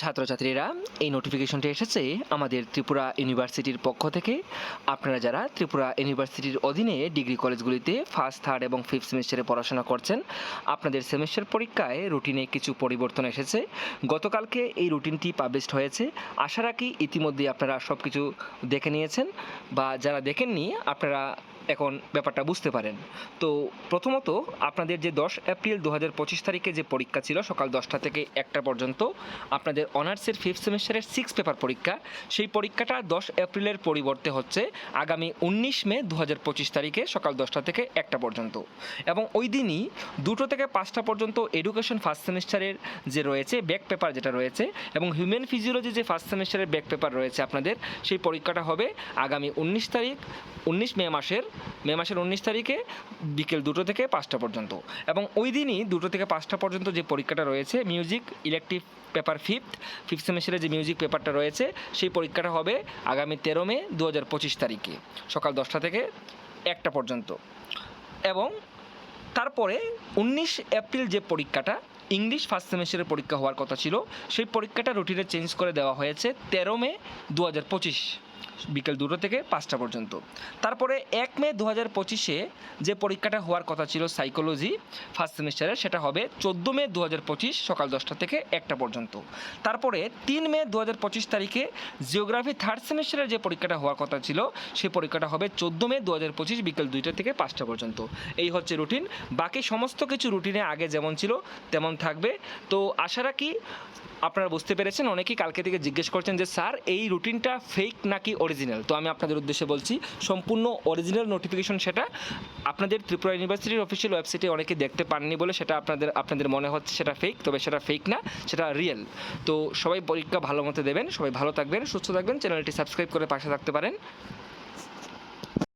ছাত্রছাত্রীরা, এই নোটিফিকেশনটি এসেছে আমাদের ত্রিপুরা ইউনিভার্সিটির পক্ষ থেকে। আপনারা যারা ত্রিপুরা ইউনিভার্সিটির অধীনে ডিগ্রি কলেজগুলিতে ফার্স্ট থার্ড এবং ফিফথ সেমিস্টারে পড়াশোনা করছেন, আপনাদের সেমিস্টার পরীক্ষায় রুটিনে কিছু পরিবর্তন এসেছে। গতকালকে এই রুটিনটি পাবলিশড হয়েছে। আশা রাখি ইতিমধ্যে আপনারা সব কিছু দেখে নিয়েছেন বা যারা দেখেননি, আপনারা এখন ব্যাপারটা বুঝতে পারেন। তো প্রথমত আপনাদের যে দশ এপ্রিল দু হাজার পঁচিশ তারিখে যে পরীক্ষা ছিল সকাল দশটা থেকে একটা পর্যন্ত, আপনাদের অনার্সের ফিফথ সেমিস্টারের সিক্স পেপার পরীক্ষা, সেই পরীক্ষাটা দশ এপ্রিলের পরিবর্তে হচ্ছে আগামী উনিশ মে দু হাজার পঁচিশ তারিখে সকাল দশটা থেকে একটা পর্যন্ত। এবং ওই দিনই দুটো থেকে পাঁচটা পর্যন্ত এডুকেশন ফার্স্ট সেমিস্টারের যে রয়েছে ব্যাক পেপার যেটা রয়েছে, এবং হিউম্যান ফিজিওলজি যে ফার্স্ট সেমিস্টারের ব্যাক পেপার রয়েছে আপনাদের, সেই পরীক্ষাটা হবে আগামী উনিশ তারিখ, উনিশ মে মাসের মে মাসের উনিশ তারিখে বিকেল দুটো থেকে পাঁচটা পর্যন্ত। এবং ওই দিনই দুটো থেকে পাঁচটা পর্যন্ত যে পরীক্ষাটা রয়েছে music elective paper fifth fifth সেমিস্টারে যে মিউজিক পেপারটা রয়েছে, সেই পরীক্ষাটা হবে আগামী তেরো মে দু হাজার পঁচিশ তারিখে, সকাল দশটা থেকে একটা পর্যন্ত। এবং তারপরে উনিশ এপ্রিল যে পরীক্ষাটা, ইংলিশ ফার্স্ট সেমিস্টারের পরীক্ষা হওয়ার কথা ছিল, সেই পরীক্ষাটা রুটিনে চেঞ্জ করে দেওয়া হয়েছে তেরো মে দু হাজার পঁচিশ। বিকেল দুটো থেকে পাঁচটা পর্যন্ত। তারপরে এক মে দু হাজার পঁচিশে যে পরীক্ষাটা হওয়ার কথা ছিল সাইকোলজি ফার্স্ট সেমিস্টারের সেটা হবে চোদ্দ মে দু হাজার পঁচিশ সকাল দশটা থেকে একটা পর্যন্ত। তারপরে তিন মে দু হাজার পঁচিশ তারিখে জিওগ্রাফি থার্ড সেমিস্টারের যে পরীক্ষাটা হওয়ার কথা ছিল সেই পরীক্ষাটা হবে চোদ্দ মে দু হাজার পঁচিশ বিকেল দুইটা থেকে পাঁচটা পর্যন্ত। এই হচ্ছে রুটিন বাকি সমস্ত কিছু রুটিনে আগে যেমন ছিল, তেমন থাকবে। তো আশা রাখি আপনারা বুঝতে পেরেছেন, অনেকেই কালকে থেকে জিজ্ঞেস করছেন যে, স্যার, এই রুটিনটা ফেক নাকি অরিজিনাল তো আমি আপনাদের উদ্দেশ্যে বলছি, সম্পূর্ণ অরিজিনাল নোটিফিকেশন সেটা আপনাদের ত্রিপুরা ইউনিভার্সিটির অফিসিয়াল ওয়েবসাইটে অনেকে দেখতে পাননি বলে সেটা আপনাদের আপনাদের মনে হচ্ছে সেটা ফেক তবে সেটা ফেক না, সেটা রিয়েল তো সবাই পরীক্ষা ভালো মতো দেবেন, সবাই ভালো থাকবেন, সুস্থ থাকবেন চ্যানেলটি সাবস্ক্রাইব করে পাশে থাকতে পারেন।